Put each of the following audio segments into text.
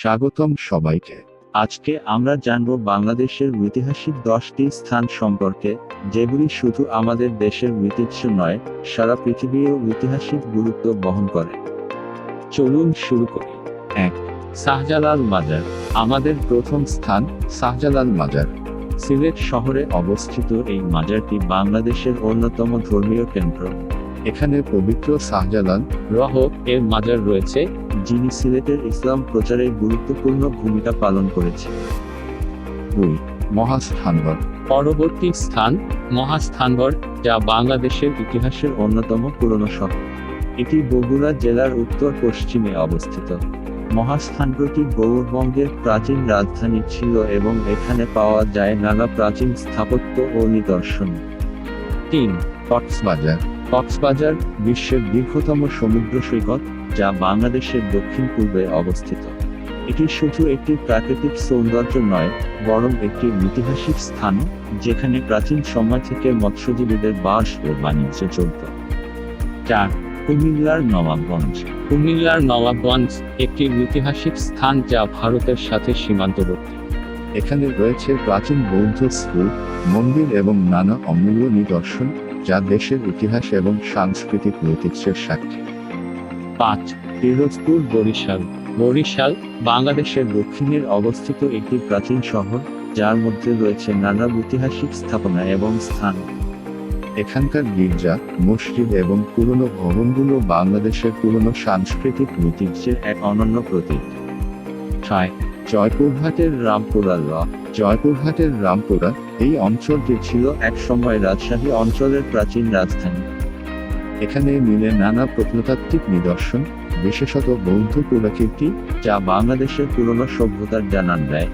স্বাগতম সবাইকে। আজকে আমরা জানব বাংলাদেশের ঐতিহাসিক দশটি স্থান সম্পর্কে, যেগুলি শুধু আমাদের দেশের ঐতিহ্য নয়, সারা পৃথিবীও ঐতিহাসিক গুরুত্ব বহন করে। চলুন শুরু করি। এক, শাহজালাল মাজার। আমাদের প্রথম স্থান, শাহজালাল মাজার। সিলেট শহরে অবস্থিত এই মাজারটি বাংলাদেশের অন্যতম ধর্মীয় কেন্দ্র। এখানে পবিত্র শাহজালাল রহ এর মাজার রয়েছে, যিনি সিলেটের ইসলাম প্রচারে গুরুত্বপূর্ণ ভূমিকা পালন করেছে দুই, মহাস্থানগড়। পরবর্তী স্থান, মহাস্থানগড়, যা বাংলাদেশের ইতিহাসের অন্যতম পুরনো শহর। এটি বগুড়া জেলার উত্তর পশ্চিমে অবস্থিত। মহাস্থানগড়টি গৌরবঙ্গের প্রাচীন রাজধানী ছিল এবং এখানে পাওয়া যায় নানা প্রাচীন স্থাপত্য ও নিদর্শন। তিন, কক্সবাজার। কক্সবাজার বিশ্বের দীর্ঘতম সমুদ্র সৈকত যা বাংলাদেশের দক্ষিণ পূর্বে অবস্থিত। এটি শুধু একটি প্রাকৃতিক সৌন্দর্য নয় বরং একটি ঐতিহাসিক স্থান যেখানে প্রাচীন সময় থেকে মৎস্যজীবীদের বাস ও বাণিজ্য চলত। চার কুমিল্লার নবাবগঞ্জ। কুমিল্লার নবাবগঞ্জ একটি ঐতিহাসিক স্থান যা ভারতের সাথে সীমান্তবর্তী। এখানে রয়েছে প্রাচীন বৌদ্ধ স্কুল মন্দির এবং নানা অমূল্য নিদর্শন যা দেশের ইতিহাস এবং সাংস্কৃতিক ঐতিহ্যের সাক্ষী। পাঁচ পিরোজপুর বরিশাল। বরিশাল বাংলাদেশের দক্ষিণের অবস্থিত একটি প্রাচীন শহর যার মধ্যে রয়েছে নানা ঐতিহাসিক স্থাপনা এবং স্থান। এখানকার গির্জা মসজিদ এবং পুরনো ভবনগুলো বাংলাদেশের পুরনো সাংস্কৃতিক ঐতিহ্যের এক অনন্য প্রতীক। ছয় জয়পুরহাটের রামপুরা ল। জয়পুরহাটের রামপুরা এই অঞ্চলটি ছিল এক সময় রাজশাহী অঞ্চলের প্রাচীন রাজধানী। এখানে মিলে নানা প্রত্নতাত্ত্বিক নিদর্শন, বিশেষত বৌদ্ধ পুরাকীর্তি, যা বাংলাদেশের পুরনো সভ্যতার জানান দেয়।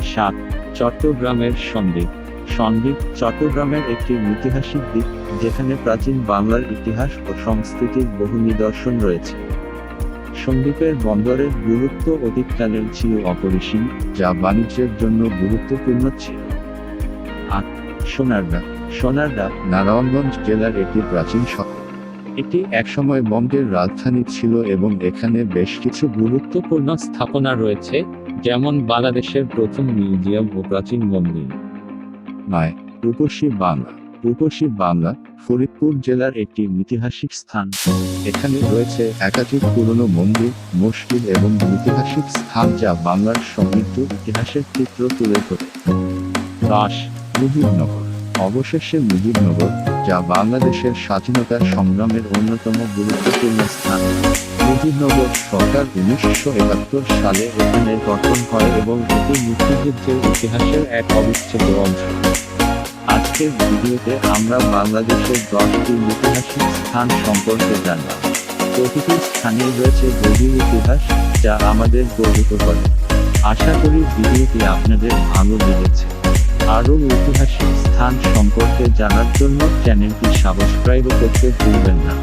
সাত, চট্টগ্রামের সন্দ্বীপ। সন্দ্বীপ চট্টগ্রামের একটি ঐতিহাসিক দ্বীপ, যেখানে প্রাচীন বাংলার ইতিহাস ও সংস্কৃতির বহু নিদর্শন রয়েছে। সন্দ্বীপের বন্দরের গুরুত্ব অতীতকালের ছিল অপরিসীম, যা বাণিজ্যের জন্য গুরুত্বপূর্ণ ছিল। সোনারডা সোনারডা নারায়ণগঞ্জ জেলার একটি প্রাচীন শহর। এটি একসময় বঙ্গের রাজধানী ছিল এবং এখানে বেশ কিছু গুরুত্বপূর্ণ স্থাপনা রয়েছে, যেমন বাংলাদেশের প্রথম মিউজিয়াম ও প্রাচীন মন্দির। নয় রূপসী বাংলা রূপসী বাংলা, ফরিদপুর জেলার একটি ঐতিহাসিক স্থান। এখানে রয়েছে একাধিক পুরনো মন্দির, মসজিদ এবং ঐতিহাসিক স্থান যা বাংলার সমৃদ্ধ ইতিহাসের চিত্র তুলে ধরে। মুজিবনগর। অবশেষে মুজিবনগর, যা বাংলাদেশের স্বাধীনতা সংগ্রামের অন্যতম গুরুত্বপূর্ণ স্থান। মুজিবনগর সরকার উনিশশো একাত্তর সালে এখানে গঠন হয় এবং এটি মুক্তিযুদ্ধের ইতিহাসের এক অবিচ্ছেদ্য অংশ। আজকের ভিডিওতে আমরা বাংলাদেশের দশটি ঐতিহাসিক স্থান সম্পর্কে জানলাম প্রতিটি স্থানে রয়েছে গভীর ইতিহাস যা আমাদের গর্বিত করে। আশা করি ভিডিওটি আপনাদের ভালো লেগেছে। আরও ঐতিহাসিক স্থান সম্পর্কে জানার জন্য চ্যানেলটি সাবস্ক্রাইব করতে ভুলবেন না।